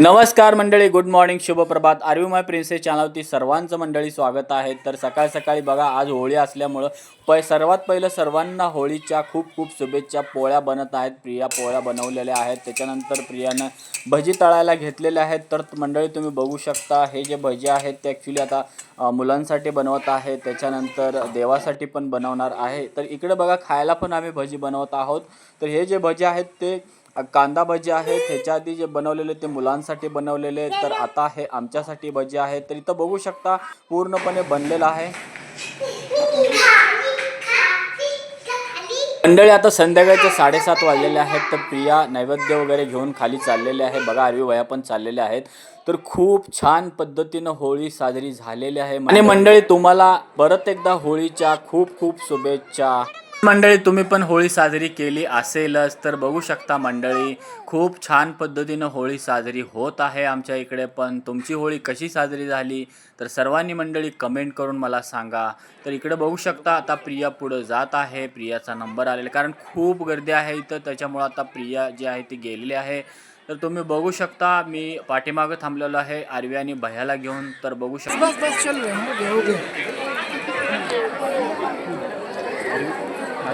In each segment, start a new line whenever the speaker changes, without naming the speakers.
नमस्कार मंडळी good morning शुभप्रभात. प्रभात माय प्रिन्सेस चॅनलवरती सर्वांचं मंडळी स्वागत आहे. तर सकाळ सकाळी बघा आज होळी असल्यामुळं पै सर्वात पहिलं सर्वांना होळीच्या खूप खूप शुभेच्छा पोळ्या बनत आहेत. प्रिया पोळ्या बनवलेल्या आहेत. त्याच्यानंतर प्रियानं भजी तळायला घेतलेल्या आहेत. तर मंडळी तुम्ही बघू शकता हे जे भजी आहेत ते ॲक्च्युली आता मुलांसाठी बनवत आहे. त्याच्यानंतर देवासाठी पण बनवणार आहे. तर इकडे बघा खायला पण आम्ही भजी बनवत आहोत. तर हे जे भजी आहेत ते कांदा भजी आहेत ह्याच्या आधी जे बनवलेले ते मुलांसाठी बनवलेले तर आता हे आमच्यासाठी भजी आहेत तर इथं बघू शकता पूर्णपणे बनलेलं आहे. मंडळी आता संध्याकाळचे साडेसात वाजलेले आहेत तर प्रिया नैवेद्य वगैरे घेऊन खाली चाललेले आहे. बघा आरवी वया पण चाललेले आहेत. तर खूप छान पद्धतीनं होळी साजरी झालेली आहे. आणि मंडळी तुम्हाला परत एकदा होळीच्या खूप खूप शुभेच्छा. मंडळी तुम्ही पण होळी साजरी केली असेलच. तर बघू शकता मंडळी खूप छान पद्धतीनं होळी साजरी होत आहे आमच्या इकडे पण. तुमची होळी कशी साजरी झाली? तर सर्वांनी मंडळी कमेंट करून मला सांगा. तर इकडे बघू शकता आता प्रिया पुढं जात आहे. प्रियाचा नंबर आलेला कारण खूप गर्दी आहे इथं. त्याच्यामुळं आता प्रिया जी आहे ती गेलेली आहे. तर तुम्ही बघू शकता मी पाठीमागं थांबलेलो आहे आरवी आणि भयाला घेऊन. तर बघू शकता.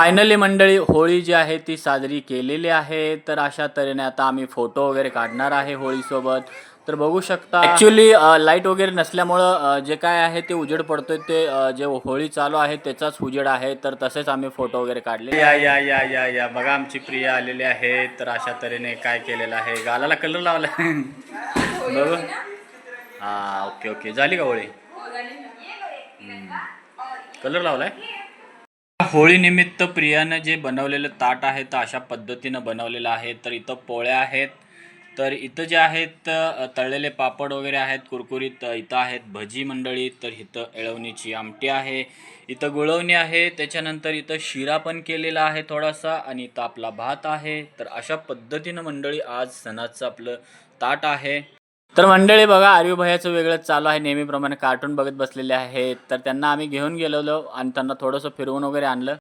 फायनली मंडळी होळी जी आहे ती साजरी केलेली आहे. तर अशा तऱ्हेने आता आम्ही फोटो वगैरे काढणार आहे होळीसोबत. तर बघू शकता ॲक्च्युली लाइट वगैरे नसल्यामुळं जे काय आहे ते उजेड पडतोय. ते जे होळी चालू आहे त्याचाच उजेड आहे. तर तसेच आम्ही फोटो वगैरे काढले या या या या या. बघा आमची प्रिया आलेली आहे. तर अशा तऱ्हेने काय केलेलं आहे? गालाला कलर लावला. बघू. हा ओके ओके झाली का होळी? कलर लावलाय? होळीनिमित्त प्रियानं जे बनवलेलं ताट आहे तर अशा पद्धतीनं बनवलेलं आहे. तर इथं पोळ्या आहेत. तर इथं जे आहेत तळलेले पापड वगैरे आहेत कुरकुरीत इथं आहेत भजी मंडळी. तर इथं एळवणीची आमटी आहे. इथं गुळवणी आहे. त्याच्यानंतर इथं शिरा पण केलेला आहे थोडासा आणि इथं आपला भात आहे. तर अशा पद्धतीनं मंडळी आज सणाचं आपलं ताट आहे. तर मंडळी बघा आरवी भयाचं वेगळंच चालू आहे. नेहमीप्रमाणे कार्टून बघत बसलेले आहेत. तर त्यांना आम्ही घेऊन गेलेलो आणि त्यांना थोडंसं फिरवून वगैरे आणलं.